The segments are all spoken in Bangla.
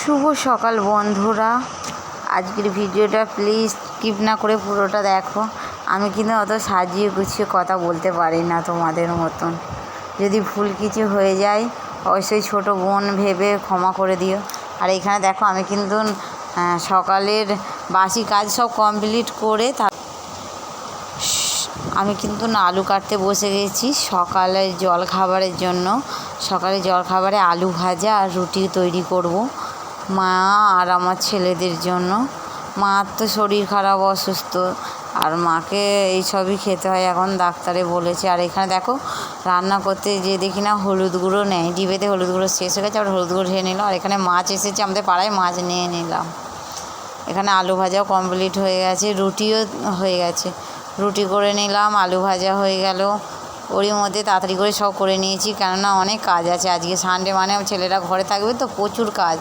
শুভ সকাল বন্ধুরা। আজকের ভিডিওটা প্লিজ স্কিপ না করে পুরোটা দেখো। আমি কিন্তু অত সাজিয়ে গুছিয়ে কথা বলতে পারি না তোমাদের মতন। যদি ভুল কিছু হয়ে যায়, অবশ্যই ছোট বোন ভেবে ক্ষমা করে দিও। আর এখানে দেখো, আমি কিন্তু সকালের বাসি কাজ সব কমপ্লিট করে তার আমি কিন্তু আলু কাটতে বসে গেছি সকালের জল খাবারের জন্য। সকালে জল খাবারে আলু ভাজা আর রুটি তৈরি করব। মা আর আমার ছেলেদের জন্য। মার তো শরীর খারাপ, অসুস্থ। আর মাকে এই সবই খেতে হয়। এখন ডাক্তারে বলেছে। আর এখানে দেখো, রান্না করতে যে দেখি না হলুদ গুঁড়ো নেয় ডিবেতে হলুদ গুঁড়ো শেষ হয়ে গেছে, আবার হলুদ গুঁড়ো ঢেলে নিলাম। আর এখানে মাছ এসেছে, আমাদের পাড়ায় মাছ নিয়ে নিলাম। এখানে আলু ভাজাও কমপ্লিট হয়ে গেছে। রুটিও হয়ে গেছে। রুটি করে নিলাম, আলু ভাজা হয়ে গেল। ওরই মধ্যে তাড়াতাড়ি করে সব করে নিয়েছি। কেননা অনেক কাজ আছে। আজকে সানডে মানে ছেলেরা ঘরে থাকবে তো প্রচুর কাজ।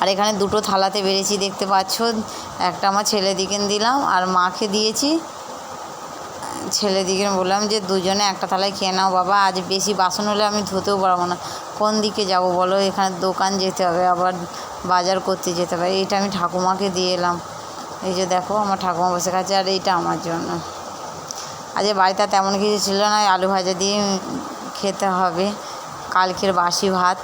আর এখানে দুটো থালাতে বেড়েছি, দেখতে পাচ্ছ। একটা আমার ছেলেদিকে দিলাম আর মাকে দিয়েছি। ছেলে ছেলেদিকে বললাম যে, দুজনে একটা থালায় খেয়ে নাও বাবা, আজ বেশি বাসন হলে আমি ধুতেও পারব না। কোন দিকে যাব বলো? এখানে দোকান যেতে হবে, আবার বাজার করতে যেতে হবে। এইটা আমি ঠাকুমাকে দিয়ে এলাম। এই যে দেখো, আমার ঠাকুমা বসে গেছে আর এইটা আমার জন্য। আজকে বাড়িতে তেমন কিছু ছিল না, আলু ভাজা দিয়ে খেতে হবে। কালকের বাসি ভাত।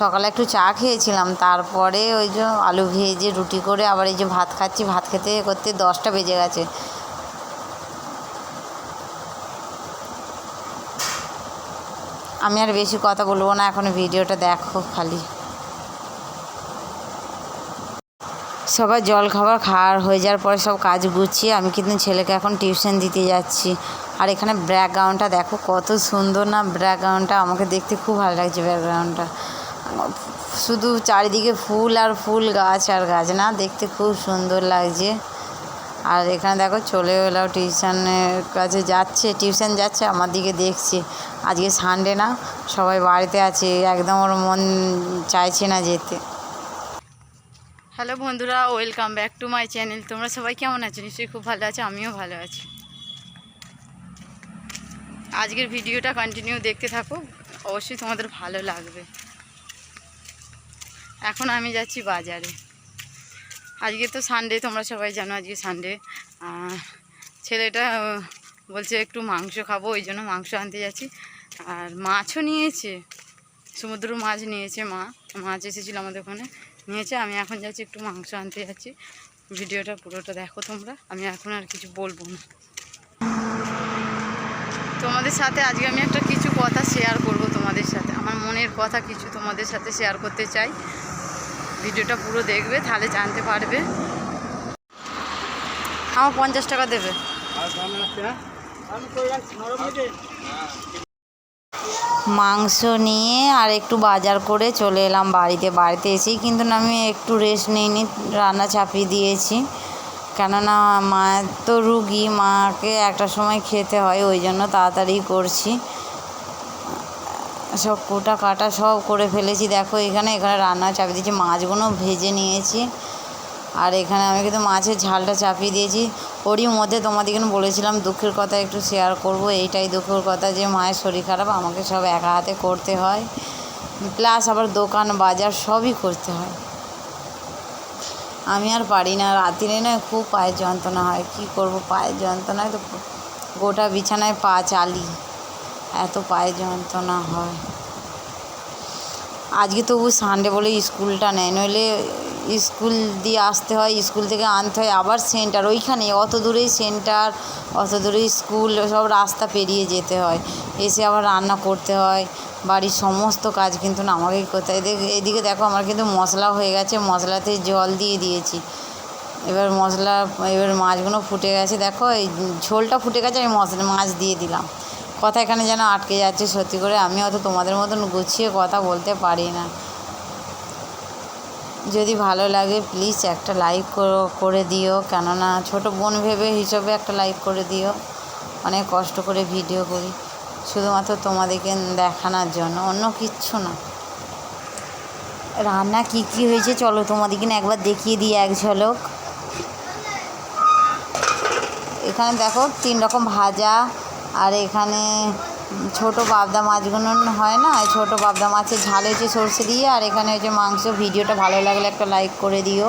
সকালে একটু চা খেয়েছিলাম, তারপরে ওই যে আলু ভেজে রুটি করে আবার এই যে ভাত খাচ্ছি, ভাত খেতে করতে দশটা বেজে গেছে। আমি আর বেশি কথা বলব না, এখন ভিডিওটা দেখো খালি। সবার জল খাবার খাওয়ার হয়ে যাওয়ার পরে সব কাজ গুছিয়ে আমি কিন্তু ছেলেকে এখন টিউশন দিতে যাচ্ছি। আর এখানে ব্যাকগ্রাউন্ডটা দেখো কত সুন্দর না, ব্যাকগ্রাউন্ডটা আমাকে দেখতে খুব ভালো লাগছে ব্যাকগ্রাউন্ডটা। শুধু চারিদিকে ফুল আর ফুল গাছ আর গাছ না, দেখতে খুব সুন্দর লাগছে। আর এখানে দেখো চলে এলাম টিউশনের কাছে যাচ্ছে, টিউশন যাচ্ছে, আমার দিকে দেখছে। আজকে সানডে না, সবাই বাড়িতে আছে, একদম ওর মন চাইছে না যেতে। হ্যালো বন্ধুরা, welcome back to my channel. তোমরা সবাই কেমন আছো? নিশ্চয়ই খুব ভালো আছো, আমিও ভালো আছি। আজকের ভিডিওটা কন্টিনিউ দেখতে থাকো, অবশ্যই তোমাদের ভালো লাগবে। এখন আমি যাচ্ছি বাজারে। আজকে তো সানডে তোমরা সবাই জানো আজকে সানডে ছেলেটা বলছে একটু মাংস খাব, ওই জন্য মাংস আনতে যাচ্ছি। আর মাছও নিয়েছে, সমুদ্র মাছ নিয়েছে মা। মাছ এসেছিল আমাদের ওখানে, নিয়েছে। আমি এখন যাচ্ছি একটু মাংস আনতে যাচ্ছি। ভিডিওটা পুরোটা দেখো তোমরা, আমি এখন আর কিছু বলব না। তোমাদের সাথে আজকে আমি একটা কিছু কথা শেয়ার করব তোমাদের সাথে। আমার মনের কথা কিছু তোমাদের সাথে শেয়ার করতে চাই। ভিডিওটা পুরো দেখবে, তাহলে জানতে পারবে। আমার পঞ্চাশ টাকা দেবে। মাংস নিয়ে আর একটু বাজার করে চলে এলাম বাড়িতে। বাড়িতে এসেই কিন্তু আমি একটু রেস্ট নিইনি, রান্না চাপিয়ে দিয়েছি। কেননা মায়ের তো রুগী, মাকে একটা সময় খেতে হয়, ওই জন্য তাড়াতাড়ি করছি। সব কোটা কাটা সব করে ফেলেছি। দেখো এখানে এখানে রান্না চাপিয়ে দিয়েছি, মাছগুলো ভেজে নিয়েছি। আর এখানে আমি কিন্তু মাছের ঝালটা চাপিয়ে দিয়েছি। ওরই মধ্যে তোমাদেরকে বলেছিলাম, দুঃখের কথা একটু শেয়ার করব। এইটাই দুঃখের কথা যে মায়ের শরীর খারাপ, আমাকে সব একা হাতে করতে হয়। প্লাস আবার দোকান, বাজার সবই করতে হয়। আমি আর পারি না, রাত্রিরে না খুব পায়ের যন্ত্রণা হয়। কী করব, পায়ের যন্ত্রণায় তো গোটা বিছানায় পা চালি। এত পায়ে যন্ত্রণা হয়। আজকে তবু সানডে বলে স্কুলটা নেয়, নইলে স্কুল দিয়ে আসতে হয়, স্কুল থেকে আনতে হয়, আবার সেন্টার ওইখানে অত দূরেই সেন্টার অত দূরেই স্কুল, সব রাস্তা পেরিয়ে যেতে হয়। এসে আবার রান্না করতে হয়, বাড়ির সমস্ত কাজ কিন্তু না আমাকেই করতে হয়। এদিকে এদিকে দেখো আমার কিন্তু মশলা হয়ে গেছে, মশলাতে জল দিয়ে দিয়েছি। এবার মশলা, এবার মাছগুলো ফুটে গেছে। দেখো এই ঝোলটা ফুটে গেছে, আমি মশলা, মাছ দিয়ে দিলাম। কথা এখানে যেন আটকে যাচ্ছে সত্যি করে, আমি অত তোমাদের মতন গুছিয়ে কথা বলতে পারি না। যদি ভালো লাগে প্লিজ একটা লাইক করে দিও। কেননা ছোট বোন ভেবে হিসেবে একটা লাইক করে দিও। অনেক কষ্ট করে ভিডিও করি। শুধুমাত্র তোমাদেরকে দেখানোর জন্য, অন্য কিচ্ছু না। রান্না কি কি হয়েছে চলো তোমাদেরকে একবার দেখিয়ে দিই এক ঝলক। এখানে দেখো তিন রকম ভাজা আর এখানে ছোটো পাবদা মাছগুলো হয় না? ছোট পাবদা মাছের ঝাল হয়েছে সর্ষে দিয়ে, আর এখানে হচ্ছে মাংস। ভিডিওটা ভালো লাগলে একটা লাইক করে দিও।